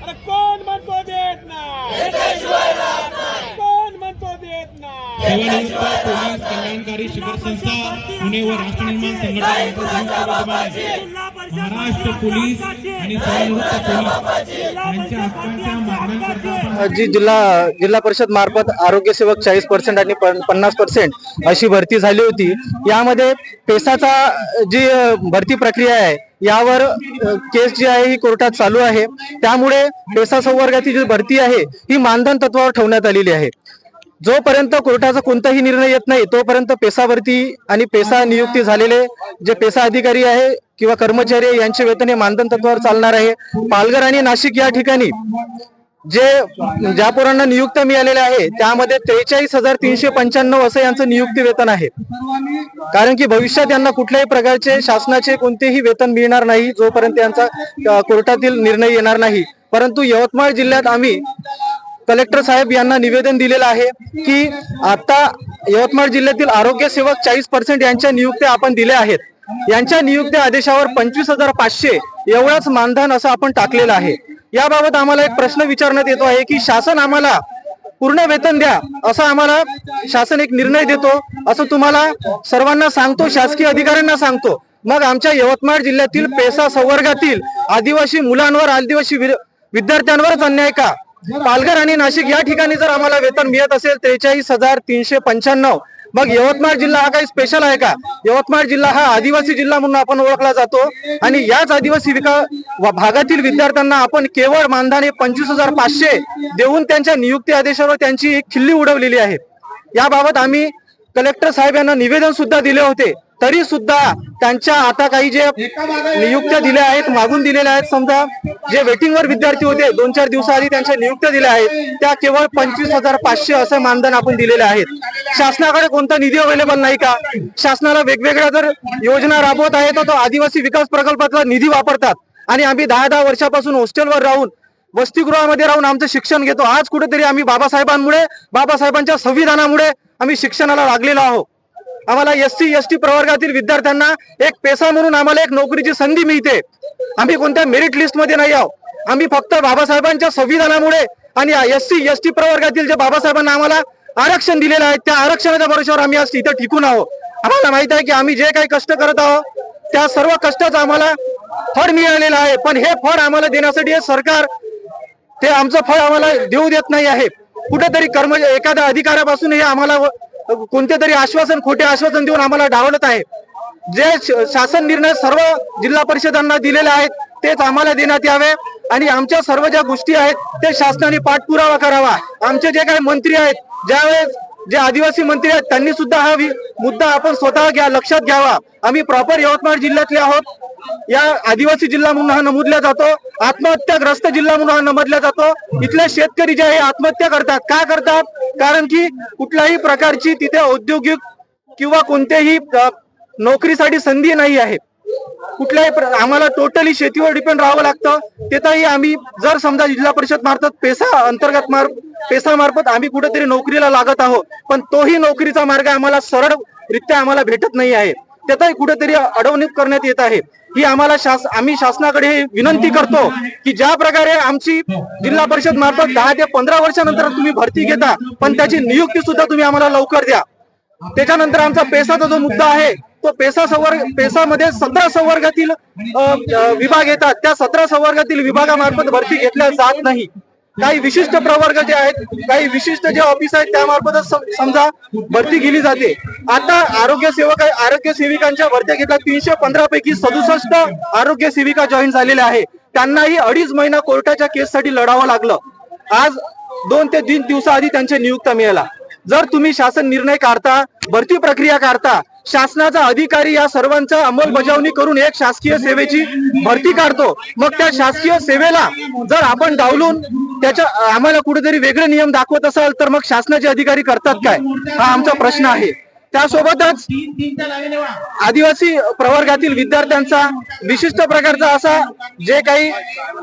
अरे कोण म्हणतो देत नाही? कोण म्हणतो देत नाही? पोलीस कल्याणकारी शिखर संस्था पुणे व राष्ट्र निर्माण संघटना महाराष्ट्र पोलीस आणि जी जिल्हा जिल्हा परिषद मार्फत आरोग्य सेवक चाळीस पर्सेंट आणि पन- पन्नास पर्सेंट अशी भरती झाली होती. यामध्ये पेसाचा जी भरती प्रक्रिया आहे यावर केस जी आहे ही कोर्टात चालू आहे. त्यामुळे पेसा संवर्गाची जी भरती आहे ही मानधन तत्वावर ठेवण्यात आलेली आहे. जोपर्यंत कोर्टाचा कोणताही निर्णय येत नाही तोपर्यंत पेसावरती आणि पेसा नियुक्ती झालेले जे पेसा अधिकारी आहे किंवा कर्मचारी यांचे वेतन हे मानधन तत्वावर चालणार आहे. पालघर आणि नाशिक या ठिकाणी जे ज्या पोरांना नियुक्त मिळालेले आहे त्यामध्ये त्रेचाळीस हजार तीनशे पंच्याण्णव असं यांचं नियुक्ती वेतन आहे. कारण की भविष्यात यांना कुठल्याही प्रकारचे शासनाचे कोणतेही वेतन मिळणार नाही जोपर्यंत यांचा कोर्टातील निर्णय येणार नाही. परंतु यवतमाळ जिल्ह्यात आम्ही कलेक्टर साहेब यांना निवेदन दिलेलं आहे की आता यवतमाळ जिल्ह्यातील आरोग्य सेवक चाळीस पर्सेंट यांच्या नियुक्त्या आपण दिल्या आहेत. यांच्या नियुक्ती आदेशावर पंचवीस हजार पाचशे एवढाच मानधन असं आपण टाकलेलं आहे. याबाबत आम्हाला एक प्रश्न विचारण्यात येतो आहे की शासन आम्हाला पूर्ण वेतन द्या असं आम्हाला शासन एक निर्णय देतो असं तुम्हाला सर्वांना सांगतो शासकीय अधिकाऱ्यांना सांगतो. मग आमच्या यवतमाळ जिल्ह्यातील पेसा संवर्गातील आदिवासी मुलांवर आदिवासी विद्यार्थ्यांवरच अन्याय का? पालघर आणि नाशिक या ठिकाणी जर आम्हाला वेतन मिळत असेल त्रेचाळीस हजार तीनशे पंच्याण्णव. मग यवतमाळ जिल्हा हा काही स्पेशल आहे का? यवतमाळ जिल्हा हा आदिवासी जिल्हा म्हणून आपण ओळखला जातो. आणि याच आदिवासी विका भागातील विद्यार्थ्यांना आपण केवळ मानधाने पंचवीस हजार पाचशे देऊन त्यांच्या नियुक्ती आदेशावर त्यांची एक खिल्ली उडवलेली आहे. याबाबत आम्ही कलेक्टर साहेब यांना निवेदन सुद्धा दिले होते. तरी सुद्धा त्यांच्या आता काही जे नियुक्त्या दिल्या आहेत मागून दिलेल्या आहेत समजा जे वेटिंगवर विद्यार्थी होते दोन चार दिवसाआधी त्यांच्या नियुक्त्या दिल्या आहेत त्या केवळ पंचवीस हजार पाचशे असं मानधन आपण दिलेले आहेत. शासनाकडे कोणता निधी अवेलेबल नाही का? शासनाला वेगवेगळ्या जर योजना राबवत आहे तर तो आदिवासी विकास प्रकल्पाचा निधी वापरतात. आणि आम्ही दहा दहा वर्षापासून हॉस्टेलवर राहून वसतिगृहामध्ये राहून आमचं शिक्षण घेतो. आज कुठेतरी आम्ही बाबासाहेबांमुळे बाबासाहेबांच्या संविधानामुळे आम्ही शिक्षणाला लागलेलो आहोत. आम्हाला एस सी एस टी प्रवर्गातील विद्यार्थ्यांना एक पेसा म्हणून आम्हाला एक नोकरीची संधी मिळते. आम्ही कोणत्या मेरिट लिस्टमध्ये नाही आहोत. आम्ही फक्त बाबासाहेबांच्या संविधानामुळे आणि एस सी एस टी प्रवर्गातील जे बाबासाहेबांना आम्हाला आरक्षण दिलेलं आहे त्या आरक्षणाच्या भरोशावर आम्ही आज इथं टिकून आहोत. आम्हाला माहीत आहे की आम्ही जे काही कष्ट करत आहोत त्या सर्व कष्टाचं आम्हाला फळ मिळालेलं आहे. पण हे फळ आम्हाला देण्यासाठी हे सरकार ते आमचं फळ आम्हाला देऊ देत नाही आहे. कुठेतरी कर्म एखाद्या अधिकाऱ्यापासून हे आम्हाला कोणते तरी आश्वासन खोटे आश्वासन देऊन आम्हाला डावलत आहे. जे शासन निर्णय सर्व जिल्हा परिषदांना दिलेले आहेत तेच आम्हाला देण्यात यावे. आणि आमच्या सर्व ज्या गोष्टी आहेत ते शासनाने पाठपुरावा करावा. आमचे जे काही मंत्री आहेत ज्यावेळेस जे आदिवासी मंत्री आहेत त्यांनी सुद्धा हा मुद्दा आपण स्वतः घ्या लक्षात घ्यावा. आम्ही प्रॉपर यवतमाळ जिल्ह्यातले आहोत. या आदिवासी जिल्हा म्हणून हा नमूदला जातो. आत्महत्याग्रस्त जिल्हा म्हणून हा नमदला जातो. इथले शेतकरी जे आहे आत्महत्या करतात. का करतात? कारण की कुठल्याही प्रकारची तिथे औद्योगिक किंवा कोणत्याही नोकरीसाठी संधी नाही आहे. कुठल्याही आम्हाला टोटली शेतीवर डिपेंड राहावं लागतं. तिथंही आम्ही जर समजा जिल्हा परिषद मार्फत पेसा अंतर्गत मार्ग पेसा मार्फत आम्ही कुठेतरी नोकरीला लागत आहोत पण तोही नोकरीचा मार्ग आम्हाला सरळरित्या आम्हाला भेटत नाही आहे. त्यातही कुठेतरी अडवणूक करण्यात येत आहे. ही आम्हाला शास आम्ही शासनाकडे विनंती करतो की ज्या प्रकारे आमची जिल्हा परिषद मार्फत दहा ते पंधरा वर्षानंतर तुम्ही भरती घेता पण त्याची नियुक्ती सुद्धा तुम्ही आम्हाला लवकर द्या. त्याच्यानंतर आमचा पेसाचा जो मुद्दा आहे तो पेसा संवर्ग पेसामध्ये सतरा संवर्गातील विभाग येतात. त्या सतरा संवर्गातील विभागामार्फत भरती घेतल्या जात नाही. काही विशिष्ट प्रवर्ग जे आहेत काही विशिष्ट जे ऑफिस आहेत त्यामार्फतच समजा भरती केली जाते. आता आरोग्य सेवक आरोग्य सेविकांच्या भरत्या घेतल्या. तीनशे पंधरा पैकी सदुसष्ट आरोग्य सेविका जॉईन झालेल्या आहे. त्यांनाही अडीच महिना कोर्टाच्या केससाठी लढावं लागलं. आज दोन ते तीन दिवसाआधी त्यांच्या नियुक्त्या मिळाला. जर तुम्ही शासन निर्णय काढता भरती प्रक्रिया काढता शासनाचा अधिकारी या सर्वांचा अंमलबजावणी करून एक शासकीय सेवेची भरती काढतो मग त्या शासकीय सेवेला जर आपण डावलून त्याच्या आम्हाला कुठेतरी वेगळे नियम दाखवत असाल तर मग शासनाचे अधिकारी करतात काय? हा आमचा प्रश्न आहे. त्यासोबतच आदिवासी प्रवर्गातील विद्यार्थ्यांचा विशिष्ट प्रकारचा असा जे काही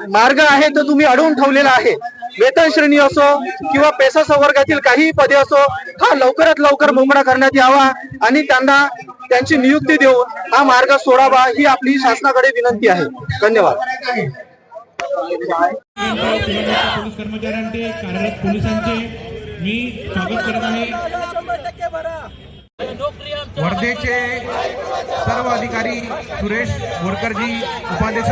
मार्ग आहे तो तुम्ही अडवून ठेवलेला आहे. वेतन श्रेणी असो किंवा पेसा संवर्गातील काही पदे असो हा लवकरात लवकर मोकळा करण्यात यावा आणि त्यांना त्यांची नियुक्ती देऊन हा मार्ग सोडावा ही आपली शासनाकडे विनंती आहे. धन्यवाद. पोलीस कर्मचाऱ्यांचे कार्यरत पोलिसांचे मी स्वागत करत आहे. वर्धेचे सर्व अधिकारी सुरेश बोरकरजी उपाध्यक्ष